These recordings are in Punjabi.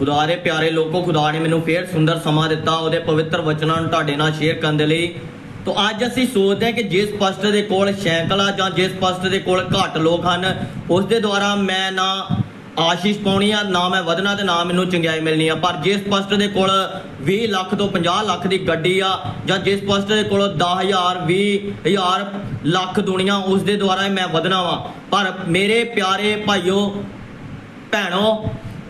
ਖੁਦਾ ਦੇ ਪਿਆਰੇ ਲੋਕੋ, ਖੁਦਾ ਨੇ ਮੈਨੂੰ ਫੇਰ ਸੁੰਦਰ ਸਮਾਂ ਦਿੱਤਾ, ਉਹਦੇ ਪਵਿੱਤਰ ਵਚਨਾਂ ਨੂੰ ਤੁਹਾਡੇ ਨਾਲ ਸ਼ੇਅਰ ਕਰਨ ਦੇ ਲਈ। ਤੋਂ ਅੱਜ ਅਸੀਂ ਸੋਚਦੇ ਹਾਂ ਕਿ ਜਿਸ ਪਾਸਟਰ ਦੇ ਕੋਲ ਸਾਈਕਲ ਆ ਜਾਂ ਜਿਸ ਪਸਟ ਦੇ ਕੋਲ ਘੱਟ ਲੋਕ ਹਨ, ਉਸ ਦੇ ਦੁਆਰਾ ਮੈਂ ਨਾ ਆਸ਼ੀਸ਼ ਪਾਉਣੀ ਆ, ਨਾ ਮੈਂ ਵਧਣਾ ਤੇ ਨਾ ਮੈਨੂੰ ਚੰਗਿਆਈ ਮਿਲਣੀ ਆ। ਪਰ ਜਿਸ ਪਸਟ ਦੇ ਕੋਲ 20 ਲੱਖ ਤੋਂ 50 ਲੱਖ ਦੀ ਗੱਡੀ ਆ, ਜਾਂ ਜਿਸ ਪਸਟ ਦੇ ਕੋਲ 10000 20000 ਲੱਖ ਦੁਨੀਆ, ਉਸ ਦੇ ਦੁਆਰਾ ਮੈਂ ਵਧਣਾ ਵਾ। ਪਰ ਮੇਰੇ ਪਿਆਰੇ ਭਾਈਓ, ਭੈਣੋ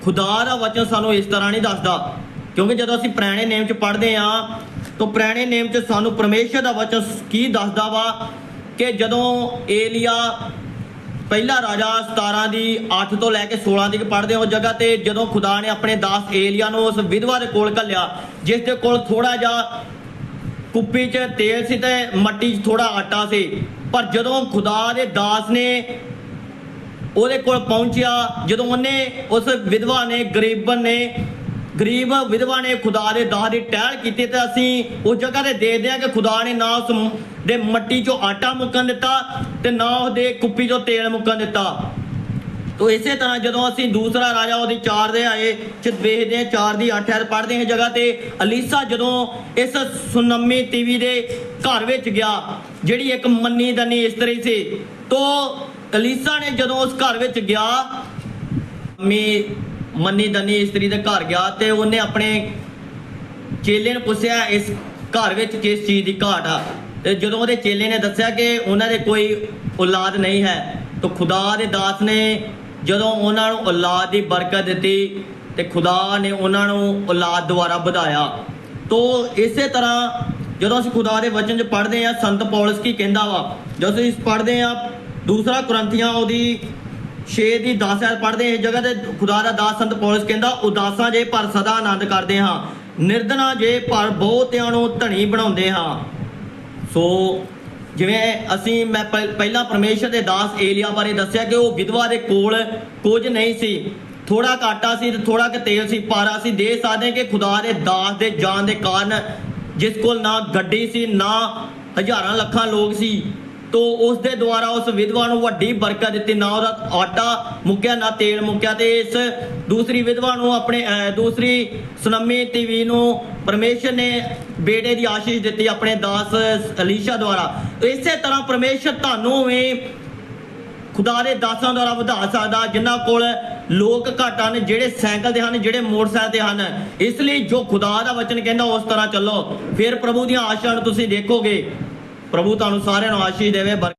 ਖੁਦਾ ਦਾ ਵਚਨ ਸਾਨੂੰ ਇਸ ਤਰ੍ਹਾਂ ਨਹੀਂ ਦੱਸਦਾ। ਕਿਉਂਕਿ ਜਦੋਂ ਅਸੀਂ ਪੁਰਾਣੇ ਨੇਮ 'ਚ ਪੜ੍ਹਦੇ ਆ ਤਾਂ ਪੁਰਾਣੇ ਨੇਮ 'ਚ ਸਾਨੂੰ ਪਰਮੇਸ਼ਰ ਦਾ ਵਚਨ ਕੀ ਦੱਸਦਾ ਵਾ? ਕਿ ਜਦੋਂ ਏਲੀਆ ਪਹਿਲਾ ਰਾਜਾ 17 ਦੀ 8 ਤੋਂ ਲੈ ਕੇ 16 ਤੱਕ ਪੜ੍ਹਦੇ ਹਾਂ ਉਸ ਜਗ੍ਹਾ ਤੇ, ਜਦੋਂ ਖੁਦਾ ਨੇ ਆਪਣੇ ਦਾਸ ਏਲੀਆ ਨੂੰ ਉਸ ਵਿਧਵਾ ਦੇ ਕੋਲ ਘੱਲਿਆ, ਜਿਸ ਦੇ ਕੋਲ ਥੋੜਾ ਜਿਹਾ ਕੁੱਪੀ 'ਚ ਤੇਲ ਸੀ ਤੇ ਮੱਟੀ 'ਚ ਥੋੜਾ ਆਟਾ ਸੀ। ਪਰ ਜਦੋਂ ਖੁਦਾ ਦੇ ਦਾਸ ਨੇ ਉਹਦੇ ਕੋਲ ਪਹੁੰਚਿਆ, ਜਦੋਂ ਉਹਨੇ ਉਸ ਵਿਧਵਾ ਨੇ ਗਰੀਬਨ ਨੇ, ਗਰੀਬ ਵਿਧਵਾ ਨੇ ਖੁਦਾ ਦੇ ਦਾਸ ਦੀ ਟਹਿਲ ਕੀਤੀ ਤੇ ਅਸੀਂ ਉਸ ਜਗ੍ਹਾ ਤੇ ਦੇਖਦੇ ਹਾਂ ਕਿ ਖੁਦਾ ਨੇ ਨਾ ਉਸ ਦੇ ਮੱਟੀ 'ਚੋਂ ਆਟਾ ਮੁੱਕਣ ਦਿੱਤਾ ਤੇ ਨਾ ਉਹਦੇ ਕੁੱਪੀ 'ਚੋਂ ਤੇਲ ਮੁੱਕਣ ਦਿੱਤਾ। ਤੋ ਇਸੇ ਤਰ੍ਹਾਂ ਜਦੋਂ ਅਸੀਂ ਦੂਸਰਾ ਰਾਜਾ ਉਹਦੀ 4 ਦੇ ਆਏ, ਚ ਵੇਖਦੇ ਹਾਂ 4 ਦੀ 8 ਐਰ ਪੜ੍ਹਦੇ ਹਾਂ ਜਗ੍ਹਾ ਤੇ, ਅਲੀਸਾ ਜਦੋਂ ਇਸ ਸੁਨਮੀ ਟੀਵੀ ਦੇ ਘਰ ਵਿੱਚ ਗਿਆ, ਜਿਹੜੀ ਇੱਕ ਮੰਨੀ ਦਨੀ ਇਸਤਰੀ ਸੀ, ਤੋ ਕਲੀਸਾ ਨੇ ਜਦੋਂ ਉਸ ਘਰ ਵਿੱਚ ਗਿਆ ਮੀ ਮੰਨੀ ਦਨੀ ਇਸਤਰੀ ਦੇ ਘਰ ਗਿਆ ਤੇ ਉਹਨੇ ਆਪਣੇ ਚੇਲੇ ਨੂੰ ਪੁੱਛਿਆ ਇਸ ਘਰ ਵਿੱਚ ਕਿਸ ਚੀਜ਼ ਦੀ ਘਾਟ ਆ? ਤੇ ਜਦੋਂ ਉਹਦੇ ਚੇਲੇ ਨੇ ਦੱਸਿਆ ਕਿ ਉਹਨਾਂ ਦੇ ਕੋਈ ਔਲਾਦ ਨਹੀਂ ਹੈ, ਤਾਂ ਖੁਦਾ ਦੇ ਦਾਸ ਨੇ ਜਦੋਂ ਉਹਨਾਂ ਨੂੰ ਔਲਾਦ ਦੀ ਬਰਕਤ ਦਿੱਤੀ ਤੇ ਖੁਦਾ ਨੇ ਉਹਨਾਂ ਨੂੰ ਔਲਾਦ ਦੁਆਰਾ ਵਧਾਇਆ। ਤੋ ਇਸੇ ਤਰ੍ਹਾਂ ਜਦੋਂ ਅਸੀਂ ਖੁਦਾ ਦੇ ਵਚਨ 'ਚ ਪੜ੍ਹਦੇ ਆ ਸੰਤ ਪੌਲਸ ਕੀ ਕਹਿੰਦਾ ਵਾ? ਜਦੋਂ ਅਸੀਂ ਪੜ੍ਹਦੇ ਆ ਦੂਸਰਾ ਕੁਰੰਥੀਆਂ ਉਹਦੀ 6 ਦੀ 10 ਐ ਪੜ੍ਹਦੇ ਇਸ ਜਗ੍ਹਾ ਤੇ ਖੁਦਾ ਦਾ ਦਾਸ ਸੰਤ ਪੌਲਸ ਕਹਿੰਦਾ, ਉਦਾਸਾਂ ਜੇ ਪਰ ਸਦਾ ਆਨੰਦ ਕਰਦੇ ਹਾਂ ਨਿਰਦਨਾ ਜੇ ਪਰ ਬਹੁਤਿਆਂ ਨੂੰ ਧਣੀ ਬਣਾਉਂਦੇ ਹਾਂ। ਸੋ ਜਿਵੇਂ ਅਸੀਂ ਮੈਂ ਪਹਿਲਾਂ ਪਰਮੇਸ਼ਰ ਦੇ ਦਾਸ ਏਲੀਆ ਬਾਰੇ ਦੱਸਿਆ ਕਿ ਉਹ ਵਿਧਵਾ ਦੇ ਕੋਲ ਕੁਝ ਨਹੀਂ ਸੀ। ਥੋੜਾ ਘਾਟਾ ਸੀ ਤੇ ਥੋੜਾ ਕਿ ਤੇਲ ਸੀ, ਪਰ ਅਸੀਂ ਦੇ ਸਕਦੇ ਹਾਂ ਕਿ ਖੁਦਾ ਦੇ ਦਾਸ ਦੇ ਜਾਣ ਦੇ ਕਾਰਨ ਜਿਸ ਕੋਲ ਨਾ ਗੱਡੀ ਸੀ, ਨਾ ਹਜ਼ਾਰਾਂ ਲੱਖਾਂ ਲੋਕ ਸੀ ਤੋ ਉਸ ਦੇ ਦੁਆਰਾ ਉਸ ਵਿਧਵਾ ਨੂੰ ਵੱਡੀ ਬਰਕਤ ਦਿੱਤੀ। ਨਾ ਉਹਦਾ ਆਟਾ ਮੁੱਕਿਆ, ਨਾ ਤੇਲ ਮੁੱਕਿਆ ਤੇ ਇਸ ਦੂਸਰੀ ਵਿਧਵਾ ਨੂੰ ਆਪਣੇ ਦੂਸਰੀ ਸੁਨਮੀ ਤੀਵੀ ਨੂੰ ਪਰਮੇਸ਼ਰ ਨੇ ਬੇਟੇ ਦੀ ਆਸ਼ੀਸ਼ ਦਿੱਤੀ ਆਪਣੇ ਦਾਸ ਅਲੀਸ਼ਾ ਦੁਆਰਾ। ਇਸੇ ਤਰ੍ਹਾਂ ਪਰਮੇਸ਼ਰ ਤੁਹਾਨੂੰ ਵੀ ਖੁਦਾ ਦੇ ਦਾਸਾਂ ਦੁਆਰਾ ਵਧਾ ਸਕਦਾ, ਜਿਨ੍ਹਾਂ ਕੋਲ ਲੋਕ ਘੱਟ ਹਨ, ਜਿਹੜੇ ਸਾਈਕਲ ਦੇ ਹਨ, ਜਿਹੜੇ ਮੋਟਰਸਾਈਕਲ ਤੇ ਹਨ। ਇਸ ਲਈ ਜੋ ਖੁਦਾ ਦਾ ਵਚਨ ਕਹਿੰਦਾ, ਉਸ ਤਰ੍ਹਾਂ ਚੱਲੋ। ਫਿਰ ਪ੍ਰਭੂ ਦੀਆਂ ਆਸ਼ੀਆਂ ਨੂੰ ਤੁਸੀਂ ਦੇਖੋਗੇ। ਪ੍ਰਭੂ ਤੁਹਾਨੂੰ ਸਾਰਿਆਂ ਨੂੰ ਆਸ਼ੀਸ਼ ਦੇਵੇ ਬਰ-